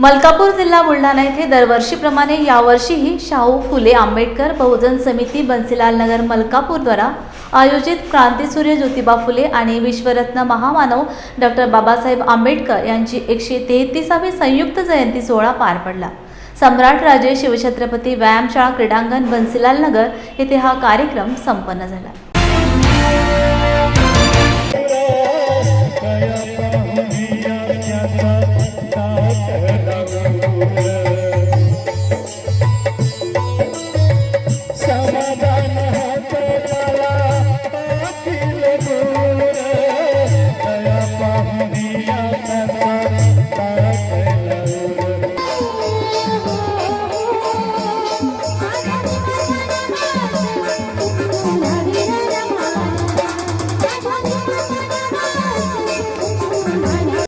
मलकापूर जिल्हा बुलढाणा येथे दरवर्षीप्रमाणे यावर्षीही शाहू फुले आंबेडकर बहुजन समिती बन्सीलाल नगर मलकापूरद्वारा आयोजित क्रांतीसूर्य ज्योतिबा फुले आणि विश्वरत्न महामानव डॉक्टर बाबासाहेब आंबेडकर यांची एकशे तेहतीसावी संयुक्त जयंती सोहळा पार पडला. सम्राट राजे शिवछत्रपती व्यायामशाळा क्रीडांगण बन्सीलाल नगर येथे हा कार्यक्रम संपन्न झाला.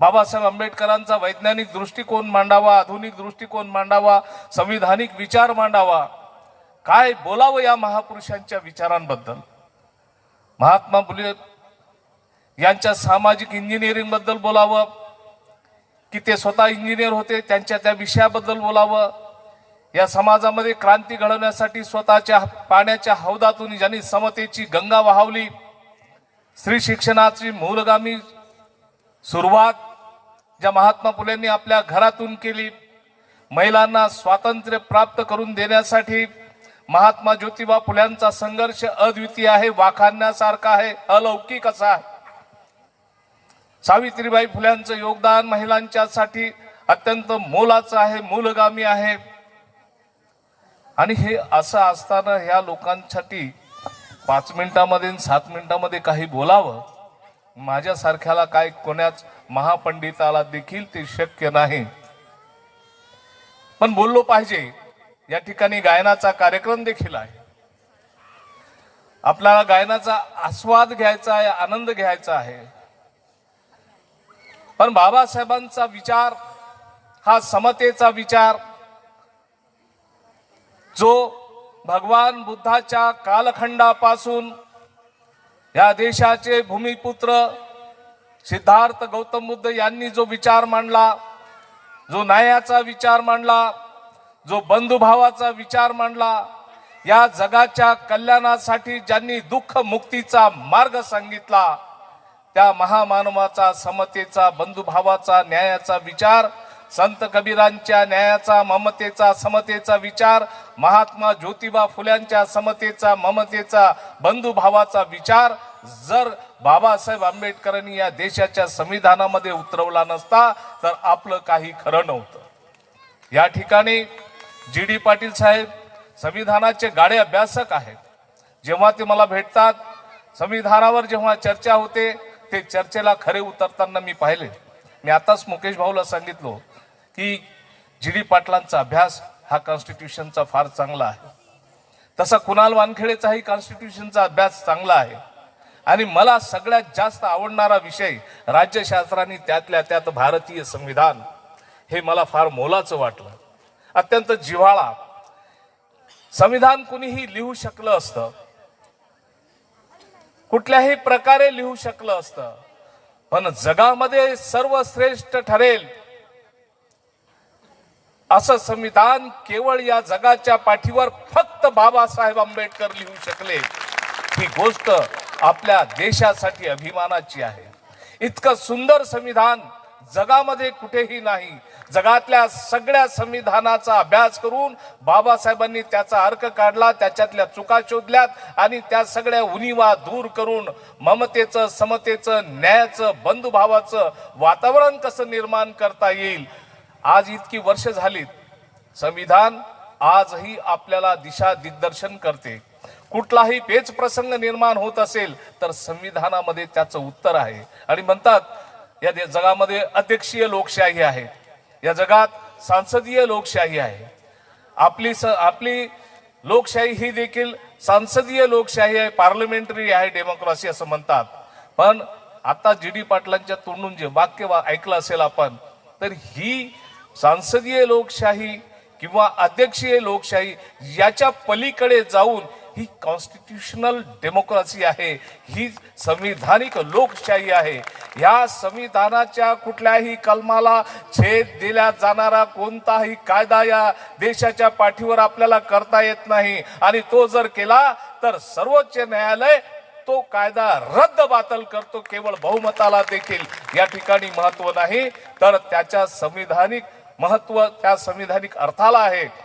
बाबासाहेब आंबेडकरांचा वैज्ञानिक दृष्टिकोन मांडावा आधुनिक दृष्टिकोन मांडावा संविधानिक विचार मांडावा. काय बोलावं या महापुरुषांच्या विचारांबद्दल? महात्मा फुले यांच्या सामाजिक इंजिनिअरिंगबद्दल बोलावं की ते स्वतः इंजिनियर होते त्यांच्या त्या विषयाबद्दल बोलावं? या समाजामध्ये क्रांती घडवण्यासाठी स्वतःच्या पाण्याच्या हौदातून ज्यांनी समतेची गंगा वाहवली स्त्री शिक्षणाची मूलगामी सुरुवात ज्या महात्मा फुलेंनी आपल्या घरातून केली महिलांना स्वातंत्र्य प्राप्त करून देण्यासाठी महात्मा ज्योतिबा फुल्यांचा संघर्ष अद्वितीय आहे वाखाणण्यासारखा आहे अलौकिक असा आहे. सावित्रीबाई फुल्यांचं योगदान महिलांच्यासाठी अत्यंत मोलाचं आहे मूलगामी आहे. आणि हे असं असताना ह्या लोकांसाठी पाच मिनिटामध्ये सात मिनिटामध्ये काही बोलावं माझ्यासारख्याला काय कोण्याच महापंडिताला देखील ते शक्य नाही. पण बोललो पाहिजे या ठिकाणी गायनाचा कार्यक्रम देखील आहे. आपल्याला गायनाचा आस्वाद घ्यायचा आहे आनंद घ्यायचा आहे. पण बाबासाहेबांचा विचार हा समतेचा विचार जो भगवान बुद्धाच्या कालखंडापासून या देशाचे भूमिपुत्र सिद्धार्थ गौतम बुद्ध यांनी जो विचार मांडला जो न्यायाचा विचार मांडला जो बंधुभावाचा विचार मांडला या जगाच्या कल्याणासाठी ज्यांनी दुःख मुक्तीचा मार्ग सांगितला त्या महामानवाचा समतेचा बंधुभावाचा न्यायाचा विचार संत कबीरांच्या न्यायाचा ममतेचा समतेचा विचार महात्मा ज्योतिबा फुल्यांच्या समतेचा ममतेचा बंधुभावाचा विचार जर बाबासाहेब आंबेडकरांनी या देशाच्या संविधानामध्ये उतरवला नसता तर आपलं काही खरं नव्हतं. या ठिकाणी जी डी पाटील साहेब संविधानाचे गाडे अभ्यासक आहेत. जेव्हा ते मला भेटतात संविधानावर जेव्हा चर्चा होते ते चर्चेला खरे उतरताना मी पाहिले. मी आताच मुकेश भाऊला सांगितलो की जी डी पाटलांचा अभ्यास हा कॉन्स्टिट्यूशनचा फार चांगला आहे. तसा कुणाल वानखेडेचाही कॉन्स्टिट्यूशनचा अभ्यास चांगला आहे. आणि मला सगळ्यात जास्त आवडणारा विषय राज्यशास्त्राने त्यातल्या त्यात भारतीय संविधान हे मला फार मोलाचं वाटलं. अत्यंत जिव्हाळा. संविधान कुणीही लिहू शकलं असतं. कुठल्याही प्रकारे लिहू शकलं असतं. पण जगामध्ये सर्वश्रेष्ठ ठरेल असं संविधान केवळ या जगाच्या पाठीवर फक्त बाबासाहेब आंबेडकर लिहू शकले. ही गोष्ट आपल्या देशासाठी अभिमानाची आहे. इतकं सुंदर संविधान जगामध्ये कुठेही नाही. जगातल्या सगळ्या संविधानाचा अभ्यास करून बाबासाहेबांनी त्याचा अर्क काढला त्याच्यातल्या चुका शोधल्यात आणि त्या सगळ्या उनिवा दूर करून ममतेचं समतेचं न्यायाचं बंधुभावाचं वातावरण कसं निर्माण करता येईल? आज इतकी वर्ष झालीत. संविधान आजही आपल्याला दिशा दिग्दर्शन करते. कुठलाही पेच प्रसंग निर्माण होत असेल तर संविधानामध्ये त्याचं उत्तर आहे. आणि म्हणतात या जगामध्ये अध्यक्षीय लोकशाही आहे. या जगात सांसदीय लोकशाही आहे. आपली स आपली लोकशाही ही देखील सांसदीय लोकशाही आहे पार्लमेंटरी आहे डेमोक्रेसी असं म्हणतात. पण आता जी डी पाटलांच्या तोंडून जे वाक्य ऐकलं असेल आपण तर ही सांसदीय लोकशाही किंवा अध्यक्षीय लोकशाही याच्या पलीकडे जाऊन ही कॉन्स्टिट्यूशनल डेमोक्रेसी आहे ही संविधानिक लोकशाही आहे. या संविधानाच्या कुठल्याही कलमाला छेद दिल्या जाणारा कोणताही कायदा या देशाच्या पाठीवर आपल्याला करता येत नाही. आणि तो जर केला तर सर्वोच्च न्यायालय तो कायदा रद्द बातल करतो केवळ बहुमताला देखील. या ठिकाणी महत्त्व नाही तर त्याच्या संविधानिक महत्त्व त्या संविधानिक अर्थाला आहे.